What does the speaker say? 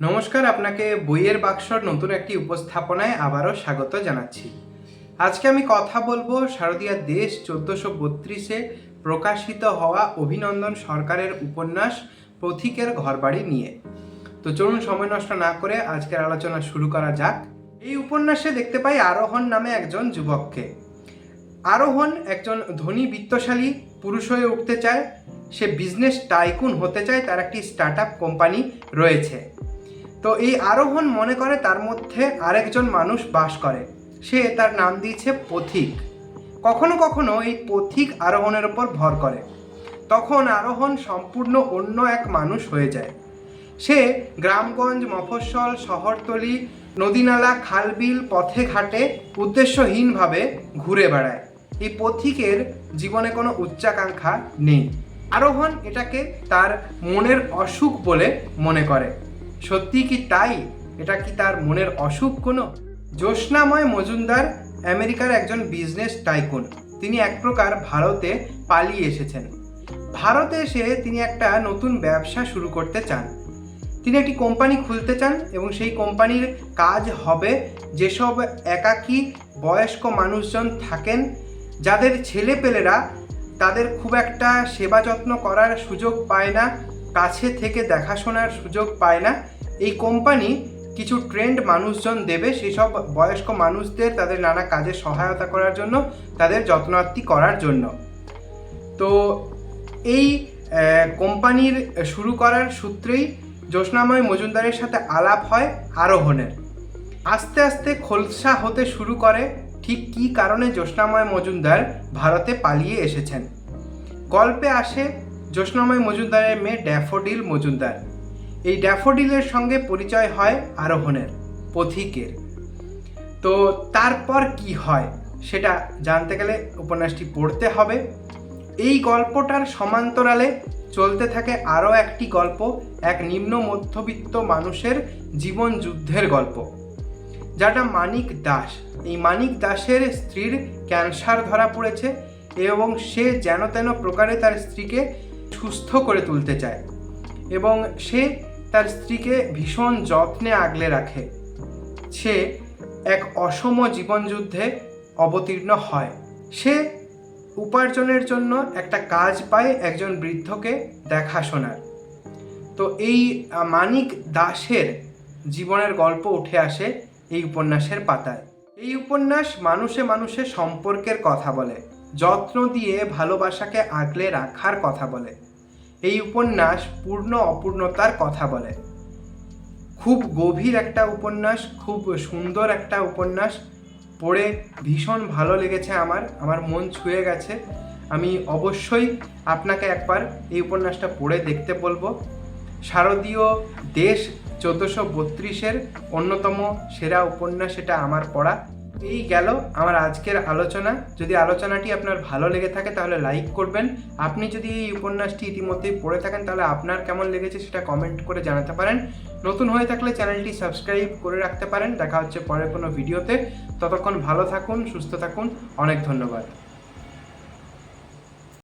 নমস্কার, আপনাকে বইয়ের বাক্সর নতুন একটি উপস্থাপনায় আবারও স্বাগত জানাচ্ছি। আজকে আমি কথা বলব শারদীয়া দেশ চোদ্দোশো বত্রিশে প্রকাশিত হওয়া অভিনন্দন সরকারের উপন্যাস পথিকের ঘরবাড়ি নিয়ে। তো চলুন, সময় নষ্ট না করে আজকের আলোচনা শুরু করা যাক। এই উপন্যাসে দেখতে পাই আরোহণ নামে একজন যুবককে। আরোহণ একজন ধনী বিত্তশালী, পুরুষ হয়ে উঠতে চায়। সে বিজনেস টাইকুন হতে চায়, তার একটি স্টার্ট আপ কোম্পানি রয়েছে। তো এই আরোহণ মনে করে তার মধ্যে আরেকজন মানুষ বাস করে। সে তার নাম দিয়েছে পথিক। কখনো কখনো এই পথিক আরোহণের ওপর ভর করে। তখন আরোহণ সম্পূর্ণ অন্য এক মানুষ হয়ে যায়। সে গ্রামগঞ্জ, মফস্বল, শহরতলি, নদীনালা, খালবিল, পথে ঘাটে উদ্দেশ্যহীনভাবে ঘুরে বেড়ায়। এই পথিকের জীবনে কোনো উচ্চাকাঙ্ক্ষা নেই। আরোহণ এটাকে তার মনের অসুখ বলে মনে করে। সত্যি কি তাই? এটা কি তার মনের অসুখ কোনো? জ্যোৎস্নাময় মজুমদার আমেরিকার একজন বিজনেস টাইকুন তিনি এক প্রকার ভারতে পালিয়ে এসেছেন। ভারতে এসে তিনি একটা নতুন ব্যবসা শুরু করতে চান। তিনি একটি কোম্পানি খুলতে চান এবং সেই কোম্পানির কাজ হবে যেসব একাকী বয়স্ক মানুষজন থাকেন, যাদের ছেলেপেলেরা তাদের খুব একটা সেবা যত্ন করার সুযোগ পায় না কাছে থেকে দেখাশোনার সুযোগ পায় না। এই কোম্পানি কিছু ট্রেন্ড মানুষজন দেবে, সেসব বয়স্ক মানুষদের তাদের নানা কাজে সহায়তা করার জন্য, তাদের যত্নার্থী করার জন্য। তো এই কোম্পানির শুরু করার সূত্রেই জ্যোৎস্নাময় মজুমদারের সাথে আলাপ হয় আরোহণের। আস্তে আস্তে খোলসা হতে শুরু করে, ঠিক কী কারণে জ্যোৎস্নাময় মজুমদার ভারতে পালিয়ে এসেছেন। গল্পে আসে জ্যোৎস্নাময় মজুমদারের মেয়ে ড্যাফোডিল মজুমদার। এই ড্যাফোডিলের সঙ্গে পরিচয় হয় আরোহণের, পথিকের। তো তারপর কি হয়, সেটা জানতে গেলে উপন্যাসটি পড়তে হবে। এই গল্পটার সমান্তরালে চলতে থাকে আরও একটি গল্প, এক নিম্ন মধ্যবিত্ত মানুষের জীবন যুদ্ধের গল্প। যাটা মানিক দাস। এই মানিক দাসের স্ত্রীর ক্যান্সার ধরা পড়েছে এবং সে যেন তেন প্রকারে তার স্ত্রীকে সুস্থ করে তুলতে চায় এবং সে তার স্ত্রীকে ভীষণ যত্নে আগলে রাখে। সে এক অসম জীবনযুদ্ধে অবতীর্ণ হয়। সে উপার্জনের জন্য একটা কাজ পায় একজন বৃদ্ধকে দেখাশোনার। তো এই মানিক দাসের জীবনের গল্প উঠে আসে এই উপন্যাসের পাতায়। এই উপন্যাস মানুষে মানুষে সম্পর্কের কথা বলে, যত্ন দিয়ে ভালোবাসাকে আগলে রাখার কথা বলে। এই উপন্যাস পূর্ণ অপূর্ণতার কথা বলে। খুব গভীর একটা উপন্যাস, খুব সুন্দর একটা উপন্যাস। পড়ে ভীষণ ভালো লেগেছে আমার আমার মন ছুঁয়ে গেছে। আমি অবশ্যই আপনাকে একবার এই উপন্যাসটা পড়ে দেখতে বলব। শারদীয় দেশ চোদ্দোশো বত্রিশের অন্যতম সেরা উপন্যাস এটা আমার পড়া। এই গেল আমার আজকের আলোচনা। যদি আলোচনাটি আপনার ভালো লেগে থাকে তাহলে লাইক করবেন। আপনি যদি এই উপন্যাসটি ইতিমধ্যেই পড়ে থাকেন তাহলে আপনার কেমন লেগেছে সেটা কমেন্ট করে জানাতে পারেন। নতুন হয়ে থাকলে চ্যানেলটি সাবস্ক্রাইব করে রাখতে পারেন। দেখা হচ্ছে পরের কোনো ভিডিওতে ততক্ষণ ভালো থাকুন, সুস্থ থাকুন। অনেক ধন্যবাদ।